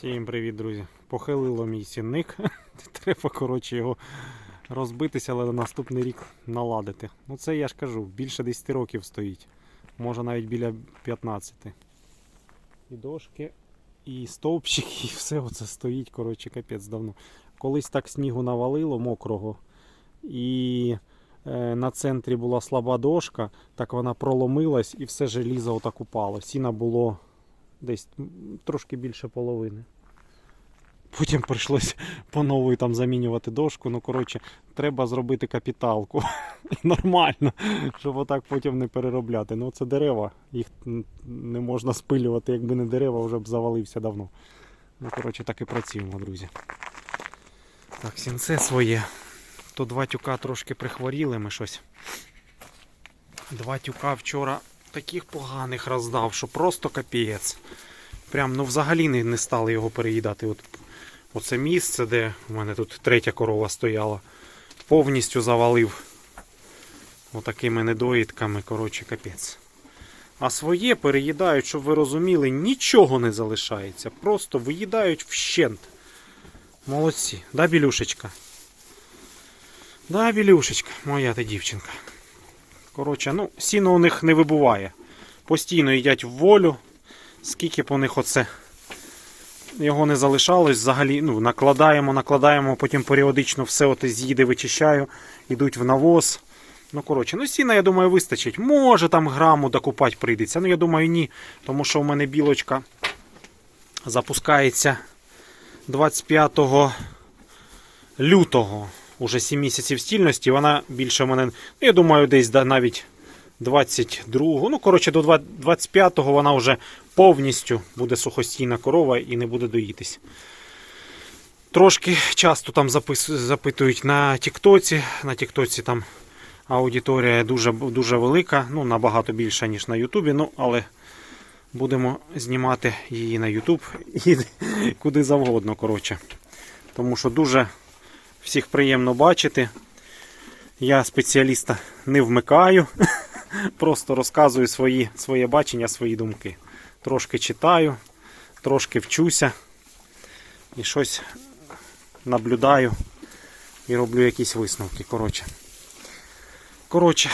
Всім привіт, друзі. Похилило мій сінник. Треба, коротше, його розбитися, але на наступний рік наладити. Ну це я ж кажу, більше 10 років стоїть. Може навіть біля 15. І дошки, і стовпчик, і все оце стоїть, коротше, капець давно. Колись так снігу навалило мокрого. І е, на центрі була слаба дошка, так вона проломилась і все желізо отак упало. Сіна було десь трошки більше половини. Потім прийшлось по новій там замінювати дошку. Ну, коротше, треба зробити капіталку. Нормально, щоб отак потім не переробляти. Ну, це дерева, їх не можна спилювати, якби не дерева, вже б завалився давно. Ну, коротше, так і працюємо, друзі. Так, сінце своє. То два тюка трошки прихворіли ми щось. Два тюка вчора таких поганих роздав, що просто капець. Прям ну взагалі не, не стали його переїдати. От, оце місце, де в мене тут третя корова стояла, повністю завалив отакими недоїдками, коротше, капець. А своє переїдають, щоб ви розуміли, нічого не залишається. Просто виїдають вщент. Молодці. Да, білюшечка? Да, білюшечка, моя ти дівчинка. Коротше, ну, сіно у них не вибуває. Постійно їдять в волю. Скільки б у них оце його не залишалось, взагалі ну, накладаємо, накладаємо, потім періодично все оте з'їде, вичищаю, йдуть в навоз. Ну, коротше, ну сіна, я думаю, вистачить. Може там граму докупати прийдеться. Ну, я думаю, ні. Тому що у мене білочка запускається 25 лютого. Уже 7 місяців стільності. Вона більше в мене, ну, я думаю, десь навіть 22-го. Ну, коротше, до 25-го вона вже повністю буде сухостійна корова і не буде доїтись. Трошки часто там запис... запитують на Тіктоці. На Тіктоці там аудиторія дуже, дуже велика, ну набагато більша, ніж на Ютубі. Ну, але будемо знімати її на Ютуб і куди завгодно. коротше. Тому що дуже всіх приємно бачити. Я спеціаліста не вмикаю, просто розказую свої, своє бачення, свої думки. Трошки читаю, трошки вчуся і щось наблюдаю і роблю якісь висновки. Коротше, Коротше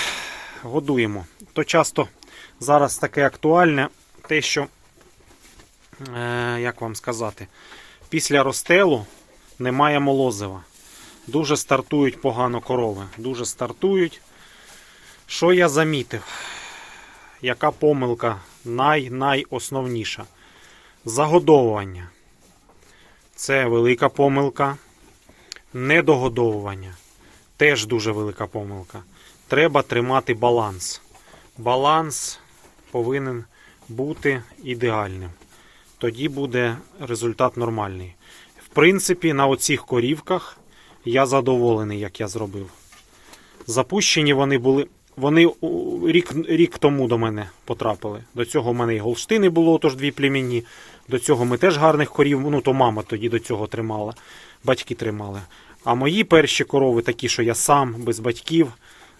годуємо. То часто зараз таке актуальне те, що, е, як вам сказати, після розстелу немає молозива. Дуже стартують погано корови. Дуже стартують. Що я замітив? Яка помилка най-найосновніша? Загодовування. Це велика помилка. Недогодовування. Теж дуже велика помилка. Треба тримати баланс. Баланс повинен бути ідеальним. Тоді буде результат нормальний. В принципі, на оцих корівках я задоволений, як я зробив. Запущені вони були. Вони рік, рік тому до мене потрапили. До цього в мене і голштини було, тож дві племінні. До цього ми теж гарних корів. Ну, то мама тоді до цього тримала, батьки тримали. А мої перші корови, такі, що я сам, без батьків,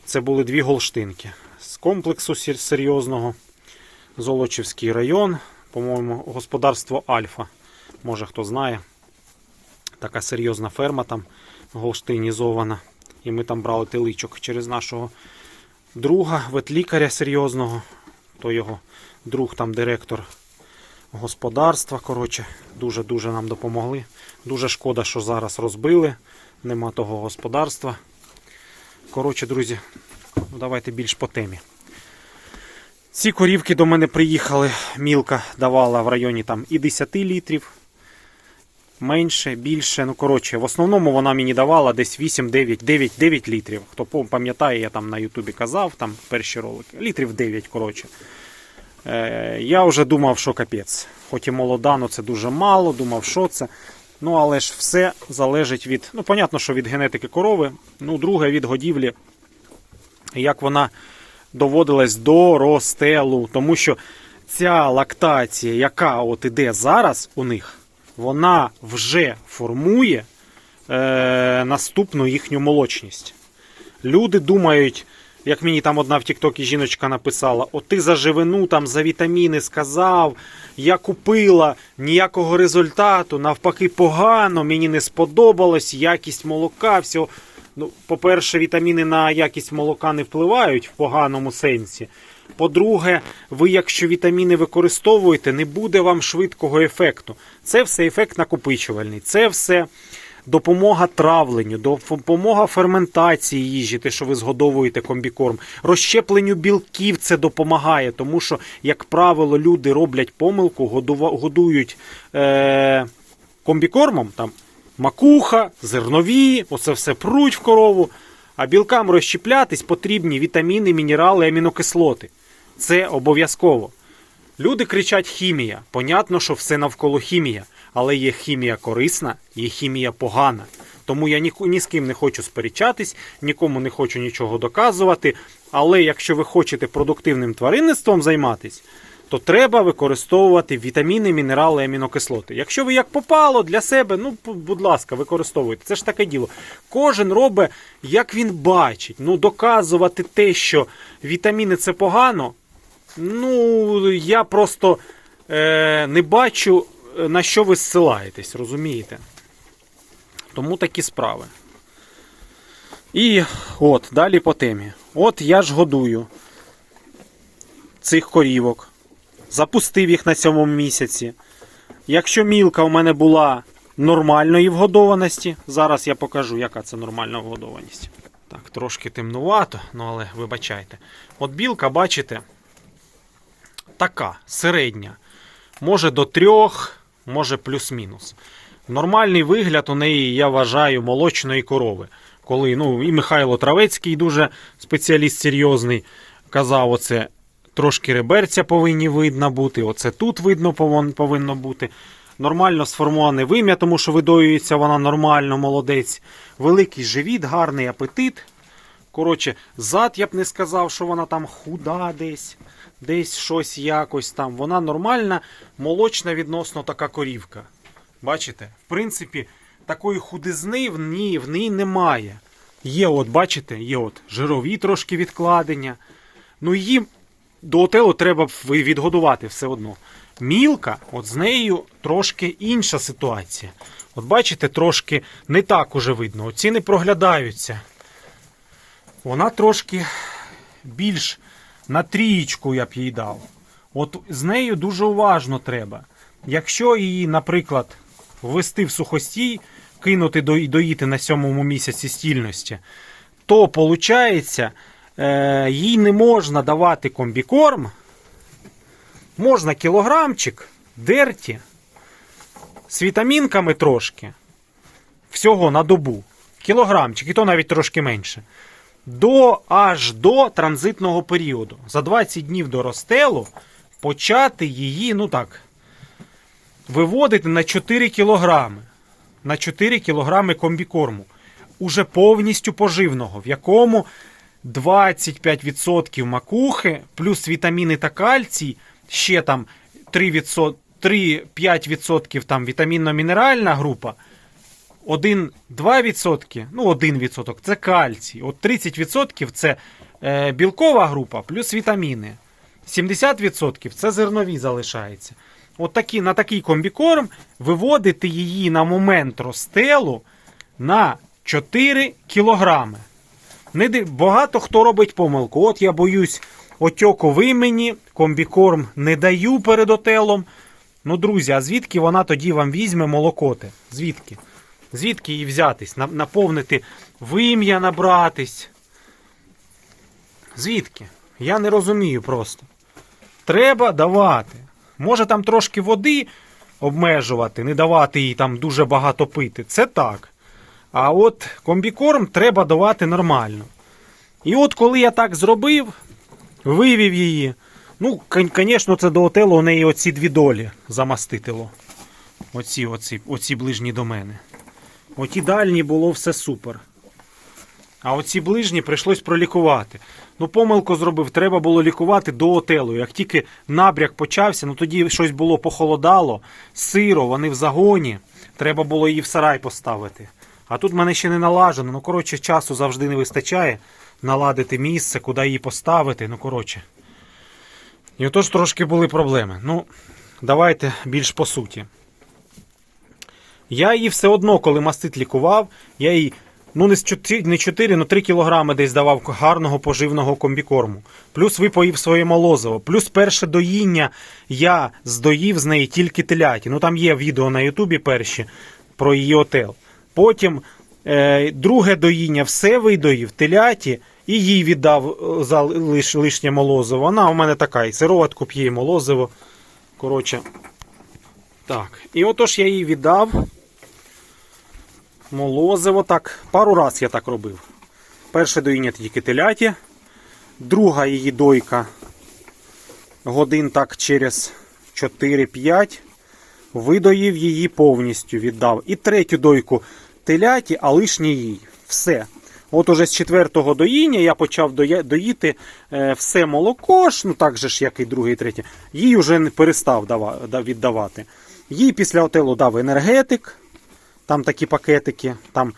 це були дві голштинки. З комплексу серйозного. Золочівський район, по-моєму, господарство Альфа. Може хто знає. Така серйозна ферма там голштинізована. І ми там брали теличок через нашого друга, ветлікаря серйозного. То його друг там директор господарства. Коротше, дуже-дуже нам допомогли. Дуже шкода, що зараз розбили. Нема того господарства. Коротше, друзі, ну, давайте більш по темі. Ці корівки до мене приїхали. Мілка давала в районі там і 10 літрів. Менше, більше. Ну, коротше, в основному вона мені давала десь 8, 9, 9, 9 літрів. Хто пам'ятає, я там на Ютубі казав, там перші ролики. Літрів 9, коротше. Е, я вже думав, що капець. Хоч і молода, але це дуже мало, думав, що це. Ну, але ж все залежить від. Ну, понятно, що від генетики корови. Ну, друге від годівлі, як вона доводилась до розстелу. Тому що ця лактація, яка от іде зараз у них, вона вже формує е, наступну їхню молочність. Люди думають, як мені там одна в Тіктокі жіночка написала: О, ти за живину, там за вітаміни сказав, я купила ніякого результату, навпаки, погано, мені не сподобалось, якість молока, всього. Ну, по-перше, вітаміни на якість молока не впливають в поганому сенсі. По-друге, ви, якщо вітаміни використовуєте, не буде вам швидкого ефекту. Це все ефект накопичувальний, це все допомога травленню, допомога ферментації їжі, те, що ви згодовуєте комбікорм, розщепленню білків це допомагає, тому що, як правило, люди роблять помилку, годують е- комбікормом, там макуха, зернові, оце все пруть в корову. А білкам розщеплятись потрібні вітаміни, мінерали, амінокислоти. Це обов'язково. Люди кричать хімія. Понятно, що все навколо хімія, але є хімія корисна, є хімія погана. Тому я ні, ні з ким не хочу сперечатись, нікому не хочу нічого доказувати. Але якщо ви хочете продуктивним тваринництвом займатись, то треба використовувати вітаміни, мінерали, амінокислоти. Якщо ви як попало для себе, ну будь ласка, використовуйте. Це ж таке діло. Кожен робить, як він бачить. Ну, доказувати те, що вітаміни це погано. Ну, я просто е, не бачу, е, на що ви зсилаєтесь, розумієте? Тому такі справи. І от, далі по темі. От я ж годую цих корівок. Запустив їх на сьомому місяці. Якщо мілка у мене була нормальної вгодованості, зараз я покажу, яка це нормальна вгодованість. Так, трошки темнувато, ну але вибачайте. От білка, бачите, така середня. Може до трьох, може плюс-мінус. Нормальний вигляд у неї, я вважаю, молочної корови. Коли ну, і Михайло Травецький, дуже спеціаліст серйозний, казав, оце трошки реберця повинні видно бути. Оце тут видно повинно бути. Нормально сформоване вим'я, тому що видоюється вона нормально, молодець. Великий живіт, гарний апетит. Коротше, зад я б не сказав, що вона там худа десь, десь щось якось там. Вона нормальна, молочна відносно така корівка. Бачите? В принципі, такої худизни в ній, в ній немає. Є, от, бачите, є от жирові трошки відкладення. Ну її до отелу треба відгодувати все одно. Мілка, от з нею трошки інша ситуація. От бачите, трошки не так уже видно. Оці не проглядаються. Вона трошки більш на трієчку я б їй дав. От з нею дуже уважно треба. Якщо її, наприклад, ввести в сухостій, кинути до- доїти на сьомому місяці стільності, то виходить, е, їй не можна давати комбікорм. Можна кілограмчик, дерті, з вітамінками трошки. Всього на добу. Кілограмчик, і то навіть трошки менше. До аж до транзитного періоду. За 20 днів до розстелу почати її, ну так, виводити на 4 кілограми. На 4 кілограми комбікорму. Уже повністю поживного, в якому 25% макухи, плюс вітаміни та кальцій, ще там 3%, 3-5% там вітамінно-мінеральна група, 1-2%, ну 1% це кальцій, от 30% це е, білкова група плюс вітаміни. 70% це зернові залишається. От такі, на такий комбікорм виводити її на момент розстелу на 4 кілограми. Не див... Багато хто робить помилку. От я боюсь отьоку вимені, комбікорм не даю перед отелом. Ну, друзі, а звідки вона тоді вам візьме молокоти? Звідки? Звідки її взятись? Наповнити вим'я набратись? Звідки? Я не розумію просто. Треба давати. Може там трошки води обмежувати, не давати їй там дуже багато пити. Це так. А от комбікорм треба давати нормально. І от коли я так зробив, вивів її. Ну, звісно, це до отелу у неї оці дві долі замаститело. Оці, оці, оці ближні до мене. Оті дальні було все супер. А оці ближні прийшлось пролікувати. Ну, помилку зробив, треба було лікувати до отелу. Як тільки набряк почався, ну тоді щось було похолодало, сиро, вони в загоні. Треба було її в сарай поставити. А тут в мене ще не налажено. Ну, коротше, часу завжди не вистачає. наладити місце, куди її поставити. Ну, коротше. І отож трошки були проблеми. Ну, давайте більш по суті. Я її все одно, коли мастит лікував, я їй ну не 4, не 4, ну 3 кілограми десь давав гарного поживного комбікорму. Плюс випоїв своє молозиво. Плюс перше доїння я здоїв з неї тільки теляті. Ну там є відео на Ютубі перші про її отел. Потім е, друге доїння все видоїв теляті і їй віддав е, за лиш, лишнє молозиво. Вона у мене така, і сироватку п'є, і молозиво. Коротше. Так. І отож я їй віддав. Молозиво так. Пару раз я так робив. Перше доїння тільки теляті, друга її дойка годин так через 4-5 видоїв її повністю віддав. І третю дойку теляті, а лишнє їй. Все. От уже з четвертого доїння я почав доїти е, все молоко, ну так же ж, як і друге, і третє. Їй вже не перестав віддавати. Їй після отелу дав енергетик, там такі пакетики, там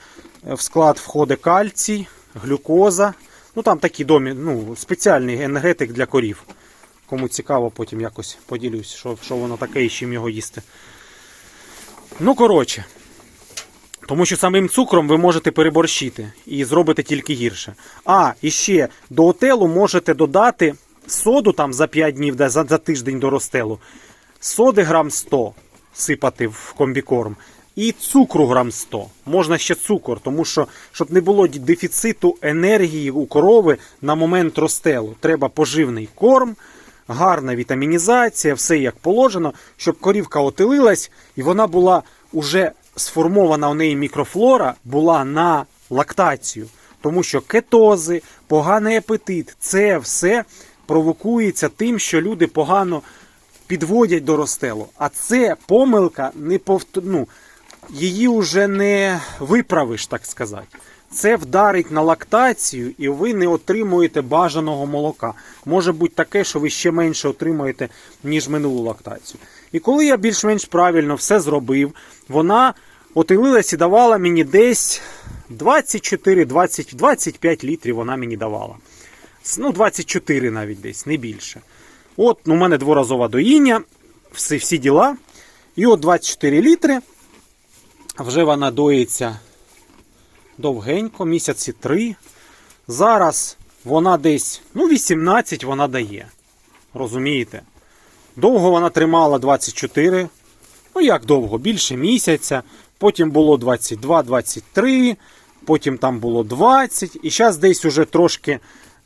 е, в склад входить кальцій, глюкоза. Ну там такі домі, ну, спеціальний енергетик для корів. Кому цікаво, потім якось поділюсь, що, що воно таке і чим його їсти. Ну, коротше. Тому що самим цукром ви можете переборщити і зробите тільки гірше. А, і ще до отелу можете додати соду там за 5 днів, за, за тиждень до розстелу. Соди грам 100 сипати в комбікорм. І цукру грам 100. Можна ще цукор, тому що, щоб не було дефіциту енергії у корови на момент розстелу. Треба поживний корм, гарна вітамінізація, все як положено, щоб корівка отелилась і вона була уже сформована у неї мікрофлора була на лактацію. Тому що кетози, поганий апетит це все провокується тим, що люди погано підводять до розстелу. А це помилка не повтор... ну, її вже не виправиш, так сказати. Це вдарить на лактацію, і ви не отримуєте бажаного молока. Може бути таке, що ви ще менше отримуєте, ніж минулу лактацію. І коли я більш-менш правильно все зробив, вона отилилась і давала мені десь 24-25 літрів вона мені давала. Ну, 24 навіть десь, не більше. От, ну, у мене дворазове доїння, всі, всі діла. І от 24 літри. Вже вона доїться довгенько, місяці 3. Зараз вона десь, ну, 18 вона дає. Розумієте? Довго вона тримала 24. Ну, як довго? Більше місяця. Потім було 22, 23, потім там було 20. І зараз десь уже трошки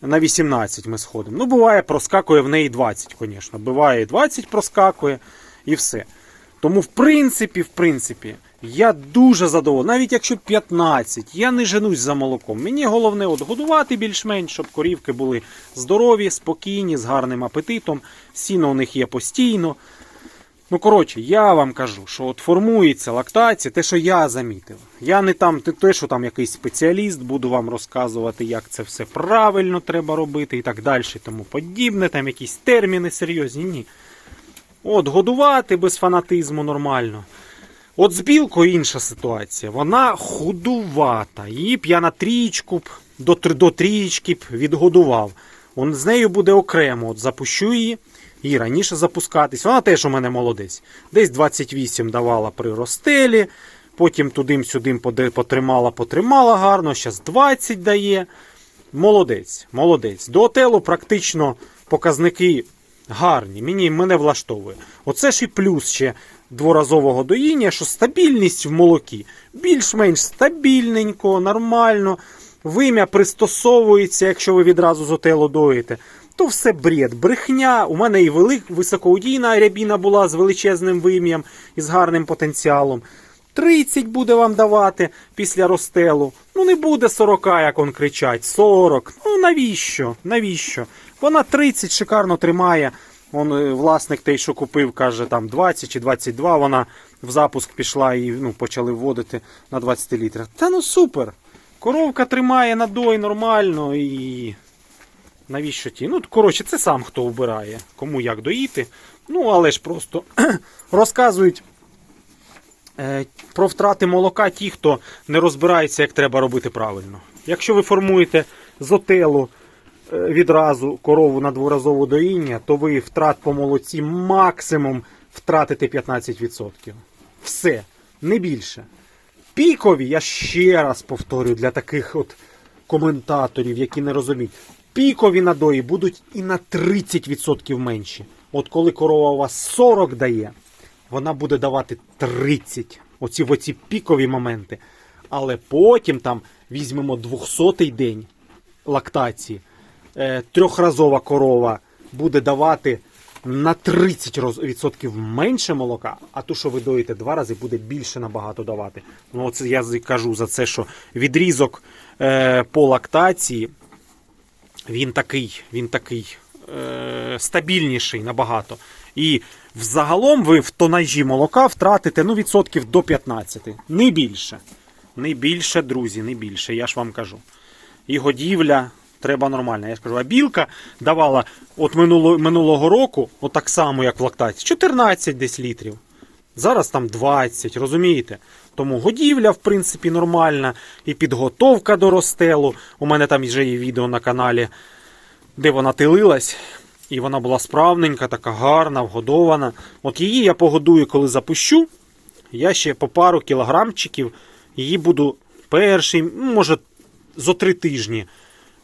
на 18 ми сходимо. Ну, буває, проскакує в неї 20, звісно. Буває і 20 проскакує і все. Тому, в принципі, в принципі, я дуже задоволений. Навіть якщо 15, я не женусь за молоком. Мені головне от годувати більш-менш, щоб корівки були здорові, спокійні, з гарним апетитом. Сіно у них є постійно. Ну, коротше, я вам кажу, що от формується лактація, те, що я замітив. Я не там, те- що там якийсь спеціаліст, буду вам розказувати, як це все правильно треба робити і так далі, тому подібне, там якісь терміни серйозні. Ні. От, годувати без фанатизму нормально. От з білкою інша ситуація. Вона худувата. Її б я на трічку б, до, до трічки б відгодував. Он з нею буде окремо. От запущу її. Її раніше запускатись. Вона теж у мене молодець. Десь 28 давала при розстелі. Потім тудим-сюдим потримала, потримала гарно. Зараз 20 дає. Молодець, молодець. До отелу практично показники гарні. Мені мене влаштовує. Оце ж і плюс ще дворазового доїння, що стабільність в молокі. Більш-менш стабільненько, нормально. Вим'я пристосовується, якщо ви відразу з отелу доїте. То все бред, брехня. У мене і велик, високоудійна рябіна була з величезним вим'ям і з гарним потенціалом. 30 буде вам давати після розстелу. Ну не буде 40, як он кричать. 40. Ну навіщо? Навіщо? Вона 30 шикарно тримає. Он, е, власник той, що купив, каже, там 20 чи 22, вона в запуск пішла і ну, почали вводити на 20 літрах. Та ну супер! Коровка тримає надой нормально і. Навіщо ті? Ну, коротше, це сам хто обирає, кому як доїти. Ну, але ж просто розказують е, про втрати молока ті, хто не розбирається, як треба робити правильно. Якщо ви формуєте з отелу е, відразу корову на дворазову доїння, то ви втрат по молоці максимум втратите 15%. Все, не більше. Пікові, я ще раз повторюю для таких от коментаторів, які не розуміють. Пікові надої будуть і на 30% менші. От коли корова у вас 40 дає, вона буде давати 30. Оці, в оці пікові моменти. Але потім там візьмемо 200-й день лактації. Е, трьохразова корова буде давати на 30% менше молока, а ту, що ви доїте два рази, буде більше набагато давати. Ну, оце я кажу за це, що відрізок е, по лактації він такий, він такий е, стабільніший набагато. І взагалом ви в тонажі молока втратите ну, відсотків до 15. Не більше. Не більше, друзі, не більше, я ж вам кажу. І годівля треба нормальна. Я ж кажу, а білка давала от минуло, минулого року, от так само, як в лактації, 14 десь літрів. Зараз там 20, розумієте? Тому годівля, в принципі, нормальна, і підготовка до розстелу. У мене там вже є відео на каналі, де вона тилилась, і вона була справненька, така гарна, вгодована. От її я погодую, коли запущу. Я ще по пару кілограмчиків її буду перший, може, зо три тижні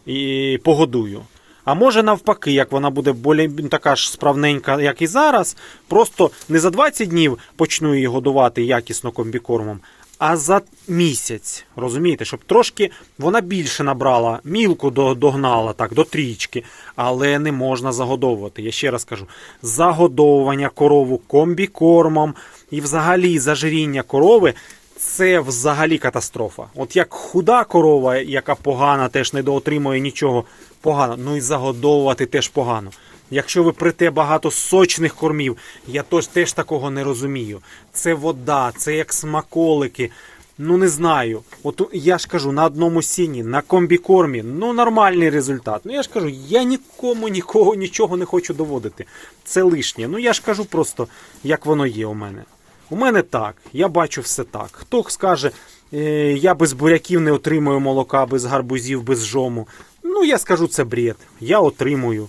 і погодую. А може навпаки, як вона буде болі, така ж справненька, як і зараз, просто не за 20 днів почну її годувати якісно комбікормом, а за місяць. Розумієте, щоб трошки вона більше набрала, мілку до- догнала так, до трічки, але не можна загодовувати. Я ще раз кажу: загодовування корову комбікормом і взагалі зажиріння корови. Це взагалі катастрофа. От як худа корова, яка погана, теж не доотримує нічого погано. Ну і загодовувати теж погано. Якщо ви прите багато сочних кормів, я тож теж такого не розумію. Це вода, це як смаколики. Ну не знаю. От я ж кажу, на одному сіні, на комбікормі, ну нормальний результат. Ну я ж кажу, я нікому нікого нічого не хочу доводити. Це лишнє. Ну я ж кажу просто, як воно є у мене. У мене так, я бачу все так. Хто скаже, е, я без буряків не отримую молока, без гарбузів, без жому. Ну, я скажу, це бред. Я отримую.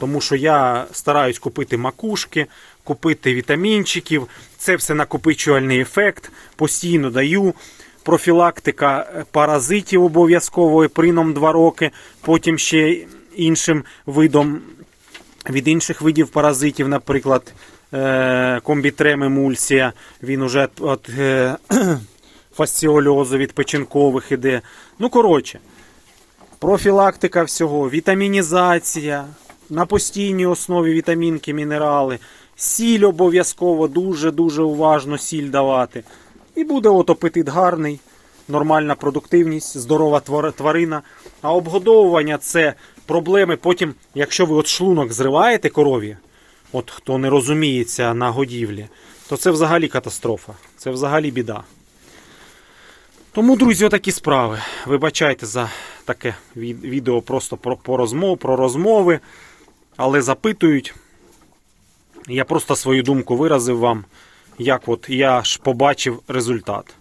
Тому що я стараюсь купити макушки, купити вітамінчиків. Це все накопичувальний ефект. Постійно даю. Профілактика е, паразитів обов'язково прином 2 роки, потім ще іншим видом від інших видів паразитів, наприклад, е, комбітрем емульсія, він уже від е, фасціольозу, від печінкових іде. Ну, коротше, профілактика всього, вітамінізація, на постійній основі вітамінки, мінерали, сіль обов'язково, дуже-дуже уважно сіль давати. І буде от апетит гарний, нормальна продуктивність, здорова твар- тварина. А обгодовування це проблеми. Потім, якщо ви от шлунок зриваєте корові, от хто не розуміється на годівлі, то це взагалі катастрофа. Це взагалі біда. Тому, друзі, отакі справи. Вибачайте за таке відео просто про, по розмов, про розмови, але запитують. Я просто свою думку виразив вам, як от я ж побачив результат.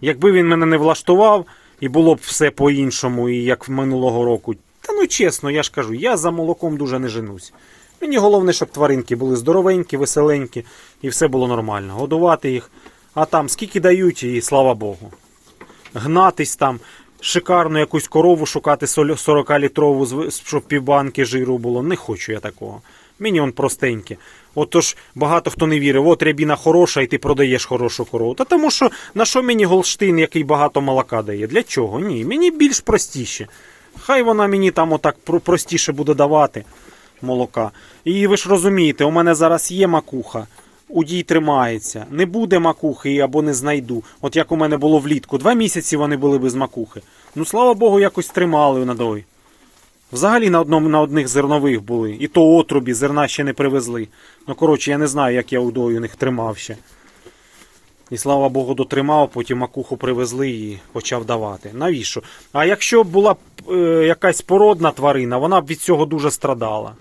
Якби він мене не влаштував і було б все по-іншому, і як минулого року. Та ну чесно, я ж кажу, я за молоком дуже не женусь. Мені головне, щоб тваринки були здоровенькі, веселенькі і все було нормально. Годувати їх. А там скільки дають, і слава Богу. Гнатись там, шикарну якусь корову шукати 40-літрову, з- щоб півбанки жиру було. Не хочу я такого. Мені он простеньке. Отож, багато хто не вірив, от рябіна хороша, і ти продаєш хорошу корову. Та тому що на що мені Голштин, який багато молока дає? Для чого? Ні, мені більш простіше. Хай вона мені там отак простіше буде давати молока. І ви ж розумієте, у мене зараз є макуха. Удій тримається. Не буде макухи або не знайду. От як у мене було влітку. Два місяці вони були без макухи. Ну, слава Богу, якось тримали надой. Взагалі на одному на одних зернових були. І то отрубі зерна ще не привезли. Ну, коротше, я не знаю, як я удою них тримав ще. І слава Богу, дотримав, потім макуху привезли і почав давати. Навіщо? А якщо була б е, якась породна тварина, вона б від цього дуже страдала.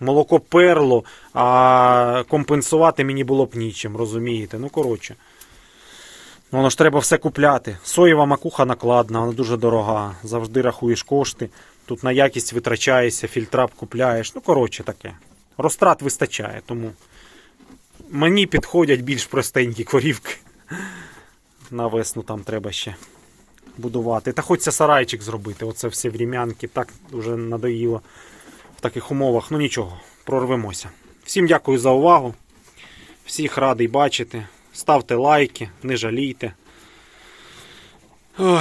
Молоко перло, а компенсувати мені було б нічим, розумієте? Ну, коротше. Ну, Воно ж треба все купляти. Соєва макуха накладна, вона дуже дорога. Завжди рахуєш кошти. Тут на якість витрачаєшся, фільтра купляєш. Ну, коротше таке. Розтрат вистачає, тому мені підходять більш простенькі корівки. На весну там треба ще будувати. Та хочеться сарайчик зробити. Оце все врім'янки, так вже надоїло в таких умовах. Ну нічого, прорвемося. Всім дякую за увагу. Всіх радий бачити. Ставте лайки, не жалійте. Ой.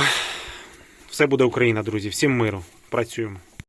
Все буде Україна, друзі. Всім миру. Працюємо.